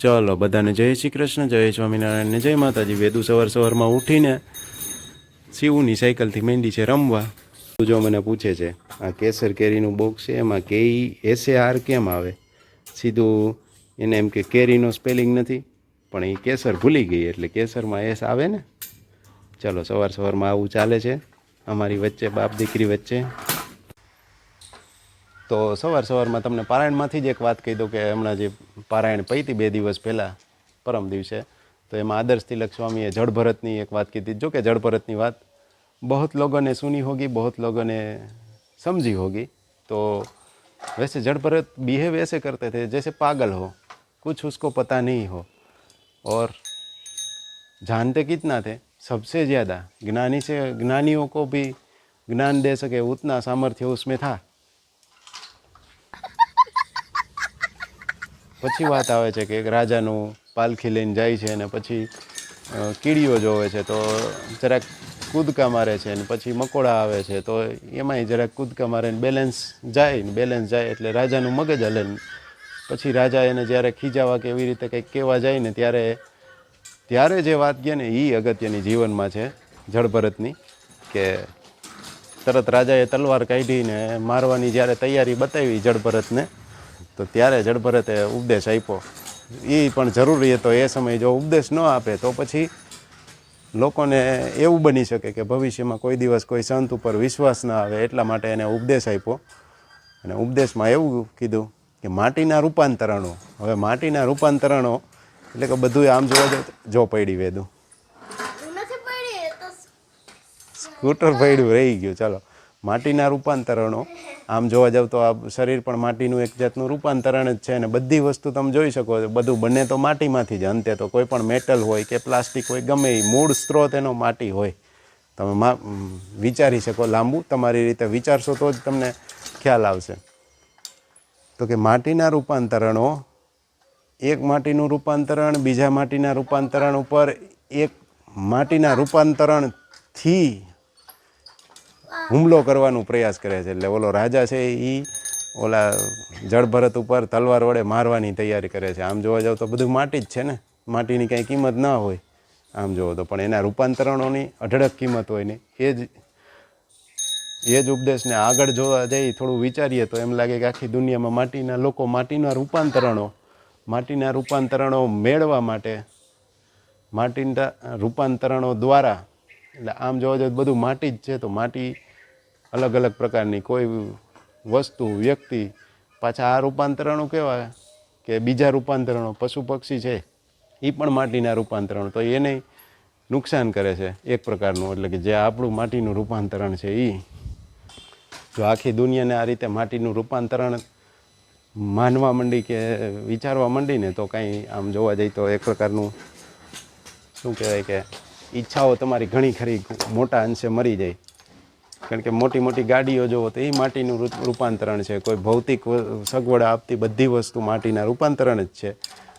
ચલો, બધાને જય શ્રી કૃષ્ણ, જય સ્વામિનારાયણ ને જય માતાજી. વેદુ સવાર સવારમાં ઉઠીને શિવની સાયકલથી મેંડી છે રમવા. જો મને પૂછે છે, આ કેસર કેરીનું બોક્સ છે, એમાં કે એસે આર કેમ આવે? સીધું એને એમ કે કેરીનો સ્પેલિંગ નથી, પણ એ કેસર ભૂલી ગઈ, એટલે કેસરમાં એસ આવે ને? ચલો, સવાર સવારમાં આવું ચાલે છે. અમારી વચ્ચે બાપ દીકરી વચ્ચે તો સવાર સવારમાં તમને પારાયણમાંથી જ એક વાત કહી દઉં કે હમણાં જે પારાયણ પૈતી બે દિવસ પહેલાં પરમ દિવસે તો એમાં આદર્શ તિલક સ્વામીએ જળ ભરતની એક વાત કીધી જો કે જળ ભરતની વાત बहुत लोगों ने सुनी होगी बहुत लोगों ने समझी होगी तो वैसे जड़ भरत बिहेव ऐसे करते थे जैसे पागल हो कुछ उसको पता नहीं हो और जानते कितना थे सबसे ज़्यादा ज्ञानी से ज्ञानियों को भी ज्ञान दे सके उतना सामर्थ्य उसमें था પછી વાત આવે છે કે એક રાજાનું પાલખી લઈને જાય છે અને પછી કીડીઓ જોવે છે તો જરાક કૂદકા મારે છે ને પછી મકોડા આવે છે તો એમાંય જરાક કૂદકા મારે ને બેલેન્સ જાય ને બેલેન્સ જાય એટલે રાજાનું મગજ હલે ને પછી રાજા એને જ્યારે ખીજાવા કે એવી રીતે કંઈક કહેવા જાય ને ત્યારે ત્યારે જે વાત કહે ને એ અગત્યની જીવનમાં છે જળભરતની કે તરત રાજાએ તલવાર કાઢીને મારવાની જ્યારે તૈયારી બતાવી જળભરતને તો ત્યારે જડભરતે ઉપદેશ આપ્યો. એ પણ જરૂરી હતો એ સમયે જો ઉપદેશ ન આપે તો પછી લોકોને એવું બની શકે કે ભવિષ્યમાં કોઈ દિવસ કોઈ સંત ઉપર વિશ્વાસ ના આવે એટલા માટે એને ઉપદેશ આપ્યો. અને ઉપદેશમાં એવું કીધું કે માટીના રૂપાંતરણો. હવે માટીના રૂપાંતરણો એટલે કે બધું આમ જોવા જાય જો પડી વેદું. સ્કૂટર પડ્યું રહી ગયું. ચાલો. માટીના રૂપાંતરણો. આમ જોવા જાવ તો આ શરીર પણ માટીનું એક જાતનું રૂપાંતરણ જ છે અને બધી વસ્તુ તમે જોઈ શકો છો. બધું બને તો માટીમાંથી જ. અંતે તો કોઈ પણ મેટલ હોય કે પ્લાસ્ટિક હોય, ગમે એ મૂળ સ્ત્રોત એનો માટી હોય. તમે વિચારી શકો લાંબુ. તમારી રીતે વિચારશો તો જ તમને ખ્યાલ આવશે. તો કે માટીના રૂપાંતરણો, એક માટીનું રૂપાંતરણ, બીજા માટીના રૂપાંતરણ ઉપર એક માટીના રૂપાંતરણથી હુમલો કરવાનો પ્રયાસ કરે છે. એટલે ઓલો રાજા છે એ ઓલા જળભરત ઉપર તલવાર વડે મારવાની તૈયારી કરે છે. આમ જોવા જાવ તો બધું માટી જ છે ને. માટીની કાંઈ કિંમત ના હોય. આમ જોવો તો પણ એના રૂપાંતરણોની અઢળક કિંમત હોય ને. એ જ એ જ ઉપદેશને આગળ જોવા જઈ થોડું વિચારીએ તો એમ લાગે કે આખી દુનિયામાં માટીના લોકો માટીના રૂપાંતરણો માટીના રૂપાંતરણો મેળવા માટે, માટીના રૂપાંતરણો દ્વારા, એટલે આમ જોવા તો બધું માટી જ છે. તો માટી અલગ અલગ પ્રકારની કોઈ વસ્તુ, વ્યક્તિ, પાછા આ રૂપાંતરણો કહેવાય કે બીજા રૂપાંતરણો, પશુ પક્ષી છે એ પણ માટીના રૂપાંતરણો. તો એને નુકસાન કરે છે એક પ્રકારનું, એટલે કે જે આપણું માટીનું રૂપાંતરણ છે એ જો આખી દુનિયાને આ રીતે માટીનું રૂપાંતરણ માનવા માંડી કે વિચારવા માંડી ને તો કાંઈ આમ જોવા જઈએ તો એક પ્રકારનું, શું કહેવાય કે ઈચ્છાઓ તમારી ઘણી ખરી મોટા અંશે મરી જાય. કારણ કે મોટી મોટી ગાડીઓ જુઓ તો એ માટીનું રૂપાંતરણ છે. કોઈ ભૌતિક સગવડ આપતી બધી વસ્તુ માટીના રૂપાંતરણ જ છે.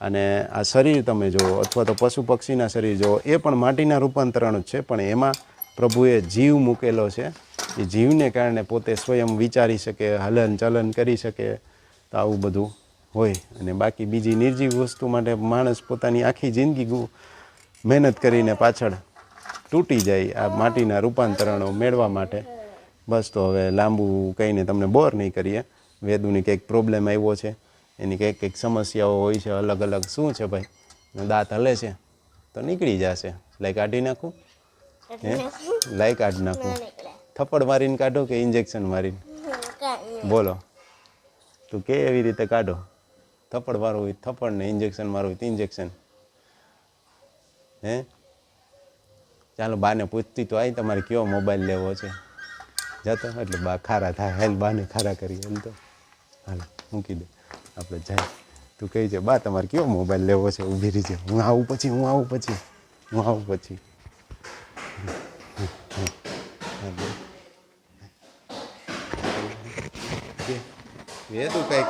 અને આ શરીર તમે જુઓ, અથવા તો પશુ પક્ષીના શરીર જુઓ, એ પણ માટીના રૂપાંતરણ જ છે, પણ એમાં પ્રભુએ જીવ મૂકેલો છે. એ જીવને કારણે પોતે સ્વયં વિચારી શકે, હલન ચલન કરી શકે, તો આવું બધું હોય. અને બાકી બીજી નિર્જીવ વસ્તુ માટે માણસ પોતાની આખી જિંદગી મહેનત કરીને પાછળ તૂટી જાય આ માટીના રૂપાંતરણો મેળવવા માટે. બસ તો હવે લાંબુ કહીને તમને બોર નહીં કરીએ. વેદુની કંઈક પ્રોબ્લેમ આવ્યો છે. એની કંઈક કંઈક સમસ્યાઓ હોય છે અલગ અલગ. શું છે ભાઈ? દાંત હલે છે? તો નીકળી જશે. લાઈ કાઢી નાખું? હે? લાઈ કાઢી નાખું? થપ્પડ મારીને કાઢો કે ઇન્જેક્શન મારીને? બોલો. તું કે એવી રીતે કાઢો? થપ્પડ મારવું હોય થપ્પડ ને ઇન્જેક્શન મારવું હોય તો ઇન્જેક્શન હે? ચાલો બાને પૂછતી તો આવી તમારે કયો મોબાઈલ લેવો છે? જતો, એટલે બા ખારા થાય. હેલ બાને ખારા કરી એમ તો. હાલ, મૂકી દે. આપણે જાય. તું કહી છે, બા, તમારે કયો મોબાઈલ લેવો છે? ઊભી છે. હું આવું પછી, હું આવું પછી. હું આવું પછી. વેદુ કંઈક,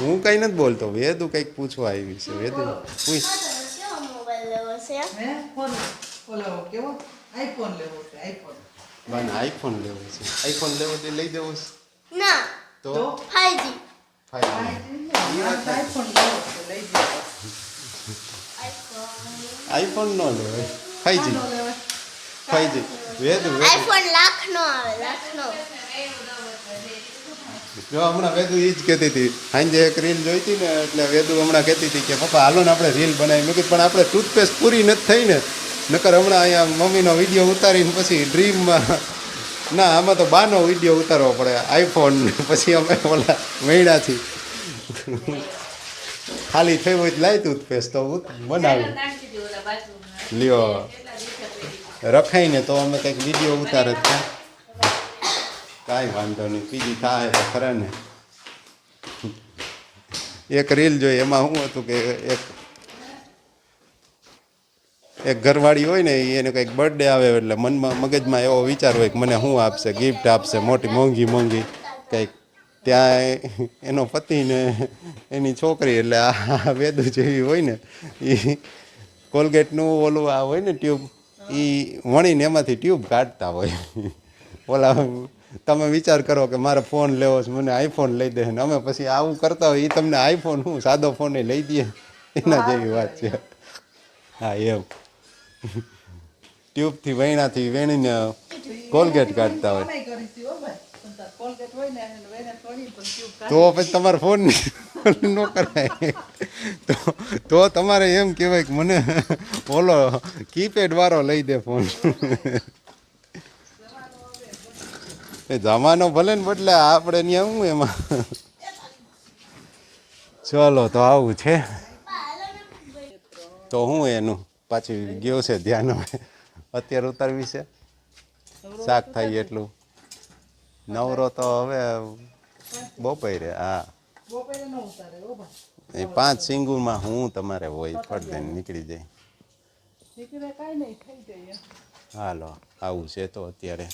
હું કંઈ નથી બોલતો. વેદુ કંઈક પૂછવા આવી છે. વેદુ, પૂછ કેવો મોબાઈલ લેવો છે હે ફોન ઓલો કેવો આઈફોન લેવો છે આઈફોન બાને આઈફોન લેવો છે. આઈફોન લેવો તે લઈ દેવો છે. ના. તો? તો? ફાઈવજી ફાઈવ આઈફોન લેવો છે લઈ આઈફોન નો લેવાય. ફાઈજી નો લેવાય. ફાઈજી વેદ વેદ. આઈફોન લાખ નો આવે લાખ નો જો હમણાં વેદુ એ જ કહેતી હતી. સાંજે એક રીલ જોઈ હતી ને એટલે વેદુ હમણાં કહેતી હતી કે પપ્પા હાલો ને આપણે રીલ બનાવી. મેં કીધું પણ આપણે ટૂથપેસ્ટ પૂરી નથી થઈ ને. નકર હમણાં અહીંયા મમ્મીનો વીડિયો ઉતારીને પછી ડ્રીમમાં ના, આમાં તો બાનો વીડિયો ઉતારવો પડે. આઈફોન પછી અમે ઓલા મહિનાથી ખાલી થઈ હોય લાવી ટૂથપેસ્ટ તો બનાવી. લ્યો. રખાઈને તો અમે કંઈક વીડિયો ઉતારે ત્યાં. કાંઈ વાંધો નહીં. બીજી થાય તો ખરા ને. એક રીલ જોઈ. એમાં શું હતું કે એક એક ઘરવાળી હોય ને એને કંઈક બર્થડે આવે એટલે મનમાં મગજમાં એવો વિચાર હોય કે મને શું આપશે ગિફ્ટ આપશે, મોટી મોંઘી મોંઘી કંઈક. ત્યાં એનો પતિ ને એની છોકરી એટલે આ વેદુ જેવી હોય ને એ કોલગેટનું ઓલું આ હોય ને ટ્યુબ એ વણીને એમાંથી ટ્યુબ કાઢતા હોય. ઓલા, તમે વિચાર કરો કે મારે ફોન લેવો છે, મને આઈફોન લઈ દે ને, અમે પછી આવું કરતા હોય એ તમને આઈફોન હું સાદો ફોન લઈ દઈએ એના જેવી વાત છે. હા, એમ. ટ્યુબથી વૈણાથી વેણીને કોલગેટ કાઢતા હોય. તો પછી તમારો ફોન ન કરાય. તો તો તમારે એમ કહેવાય કે મને ઓલો કીપેડ વાળો લઈ દે ફોન. એ જમાનો ભલે ને બદલે આપણે ત્યાં હું એમાં? ચલો તો આવું છે. તો હું એનું? પાછી ગયો છે ધ્યાન હવે. અત્યારે ઉતારવી છે. શાક થાય એટલું. નવરો તો હવે બપોરે હા. એ પાંચ સિંગુમાં હું તમારે હોય દઈને નીકળી જાય. હાલો આવું છે તો અત્યારે.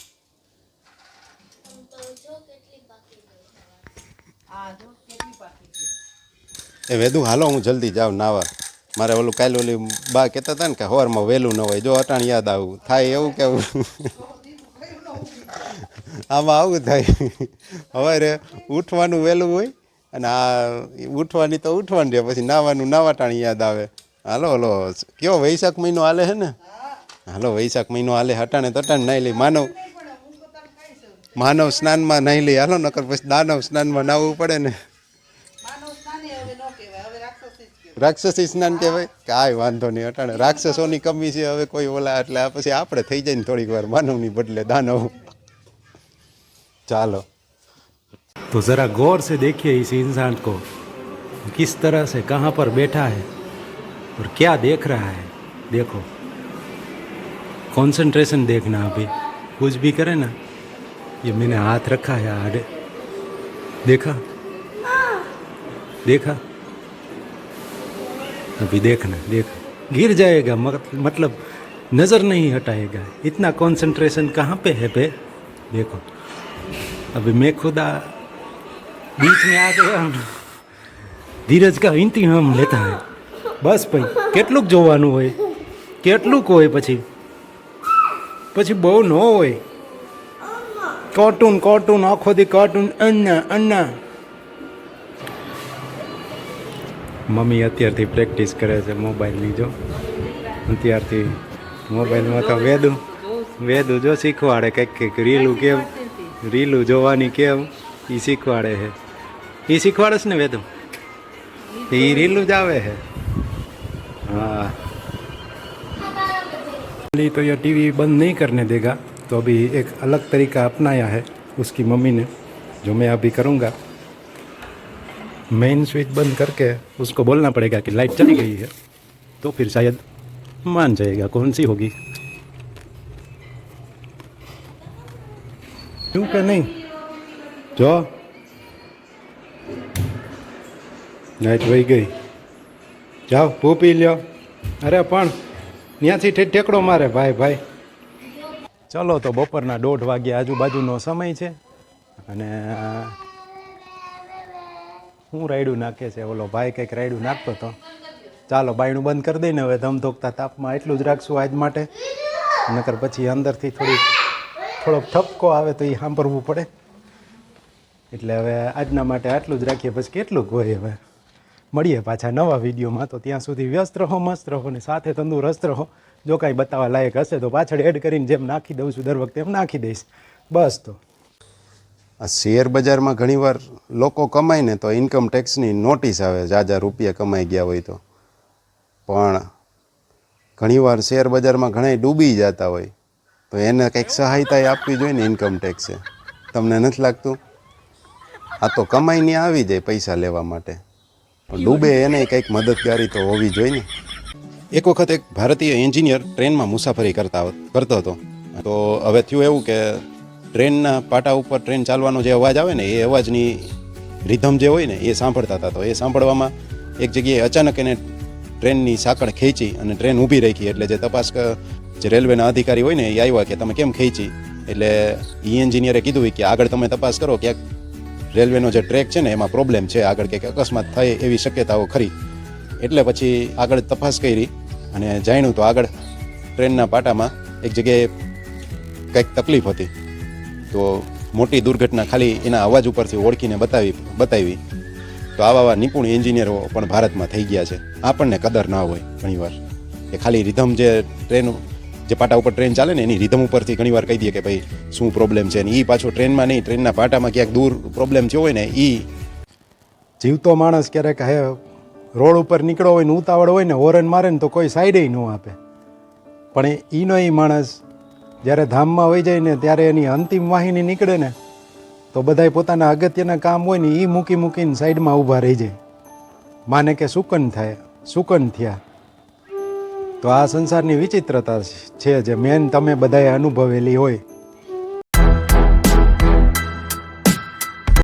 એ વેદુ હાલો હું જલ્દી જાઉં નાવા. મારે ઓલું કાલે ઓલી બા કહેતા હતા ને કે હોરમાં વહેલું ન હોય. જો અટાણ યાદ આવું. થાય એવું કેવું આમાં આવું થાય. હવે ઉઠવાનું વહેલું હોય અને આ ઉઠવાની તો ઉઠવાની રહે પછી નાવાનું નાવા ટાણી યાદ આવે. હાલો, હલો, કયો વૈશાખ મહિનો હાલે છે ને? હાલો, વૈશાખ મહિનો હાલે, હટાણે તટાણે નાહી લઈ માનવ માનવ સ્નાનમાં નાહી લઈ હાલો, નકર પછી દાનવ સ્નાનમાં નાહવું પડે ને. રાક્ષસી જ કહેવાય રાક્ષસી સ્નાન કહેવાય કાંઈ વાંધો નહીં અટાણે રાક્ષસોની કમી છે હવે કોઈ ઓલા એટલે આ પછી આપણે થઈ જાય ને થોડીક વાર માનવની બદલે દાનવ ચાલો तो ज़रा गौर से देखिए इस इंसान को किस तरह से कहाँ पर बैठा है और क्या देख रहा है देखो कंसंट्रेशन देखना अभी कुछ भी करे ना ये मैंने हाथ रखा है आड़े देखा देखा अभी देखना देखा गिर जाएगा मत- मतलब नज़र नहीं हटाएगा इतना कंसंट्रेशन कहाँ पे है पे देखो अभी मैं खुद आ, बीच में आ गया हूं। ધીરજ કા ઇંતજામ લેતા હે બસ ભાઈ કેટલુંક જોવાનું હોય કેટલુંક હોય પછી પછી બહુ ન હોય કાર્ટૂન કાર્ટૂન આખો દી કાર્ટૂન અન્ના અન્ના મમ્મી અત્યારથી પ્રેક્ટિસ કરે છે મોબાઈલની જો અત્યારથી મોબાઈલમાં તો વેદું વેદું જો શીખવાડે કંઈક કંઈક રીલું કેમ રીલું જોવાની કેમ એ શીખવાડે છે એ શીખવાડે છે ને વેદું એ રીલું જ આવે છે हाँ तो ये टीवी बंद नहीं करने देगा तो अभी एक अलग तरीका अपनाया है उसकी मम्मी ने जो मैं अभी करूँगा मेन स्विच बंद करके उसको बोलना पड़ेगा कि लाइट चली गई है तो फिर शायद मान जाएगा कौन सी होगी क्यों કે નહીં જો લાઈટ વહી ગઈ જાઓ પો પી લ્યો અરે પણ ત્યાંથી ઠે- ઠેકડો મારે ભાઈ ભાઈ ચલો તો બપોરના દોઢ વાગ્યા આજુબાજુનો સમય છે અને હું રાયડું નાખે છે? ઓલો ભાઈ કંઈક રાયડું નાખતો હતો ચાલો, બાયણું બંધ કરી દઈને હવે ધમધોકતા તાપમાં એટલું જ રાખશું આજ માટે. નકર પછી અંદરથી થોડી થોડોક ઠપકો આવે તો એ સાંભળવું પડે. એટલે હવે આજના માટે આટલું જ રાખીએ. પછી કેટલું હોય હવે? મળીએ પાછા નવા વિડીયોમાં. તો ત્યાં સુધી વ્યસ્ત રહો, મસ્ત રહો ને સાથે તંદુરસ્ત રહો. જો કાંઈ બતાવવા લાયક હશે તો પાછળ એડ કરીને જેમ નાખી દઉં છું, દર વખતે એમ નાખી દઈશ. બસ તો. આ શેર બજારમાં ઘણીવાર લોકો કમાઈને તો ઇન્કમ ટેક્સની નોટિસ આવે જાજા રૂપિયા કમાઈ ગયા હોય તો. પણ ઘણીવાર શેર બજારમાં ઘણા ડૂબી જતા હોય. તો એને કંઈક સહાયતા આપવી જોઈએ ને ઇન્કમ ટેક્સે તમને નથી લાગતું? આ તો કમાઈને આવી જાય પૈસા લેવા માટે. પણ ડૂબે એને કંઈક મદદગારી તો હોવી જોઈએ ને. એક વખત એક ભારતીય એન્જિનિયર ટ્રેનમાં મુસાફરી કરતા, કરતો હતો. તો હવે થયું એવું કે ટ્રેનના પાટા ઉપર ટ્રેન ચાલવાનો જે અવાજ આવે ને, એ અવાજની રિધમ જે હોય ને, એ સાંભળતા હતા. તો એ સાંભળવામાં એક જગ્યાએ અચાનક એને ટ્રેનની સાંકળ ખેંચી અને ટ્રેન ઊભી રાખી. એટલે જે તપાસ જે રેલવેના અધિકારી હોય ને, એ આવ્યા કે તમે કેમ ખેંચી? એટલે ઈ એન્જિનિયરે કીધું કે આગળ તમે તપાસ કરો ક્યાંક રેલવેનો જે ટ્રેક છે ને, એમાં પ્રોબ્લેમ છે. આગળ કે અકસ્માત થાય એવી શક્યતાઓ ખરી. એટલે પછી આગળ તપાસ કરી અને જાણ્યું તો આગળ ટ્રેનના પાટામાં એક જગ્યાએ કંઈક તકલીફ હતી. તો મોટી દુર્ઘટના ખાલી એના અવાજ ઉપરથી ઓળખીને બતાવી બતાવી. તો આવા આવા નિપુણ એન્જિનિયરો પણ ભારતમાં થઈ ગયા છે. આપણને કદર ના હોય ઘણીવાર. એ ખાલી રિધમ જે ટ્રેન જે પાટા ઉપર ટ્રેન ચાલે ને, એની રિધમ ઉપરથી ઘણીવાર કહી દઈએ કે ભાઈ, શું પ્રોબ્લેમ છે? ને એ પાછો ટ્રેનમાં નહીં, ટ્રેનના પાટામાં ક્યાંક દૂર પ્રોબ્લેમ થયો હોય ને એ જીવતો માણસ ક્યારેક હે, રોડ ઉપર નીકળો હોય ને, ઉતાવળ હોય ને, હોરન મારે ને તો કોઈ સાઈડે ન આપે. પણ એનો એ માણસ જ્યારે ધામમાં વહી જાય ને ત્યારે એની અંતિમ વાહિની નીકળે ને, તો બધાય પોતાના અગત્યના કામ હોય ને એ મૂકી મૂકીને સાઈડમાં ઊભા રહી જાય. માને કે સુકન થાય, સુકન થયા. તો આ સંસારની વિચિત્રતા છે જે મેન તમે બધાએ અનુભવેલી હોય.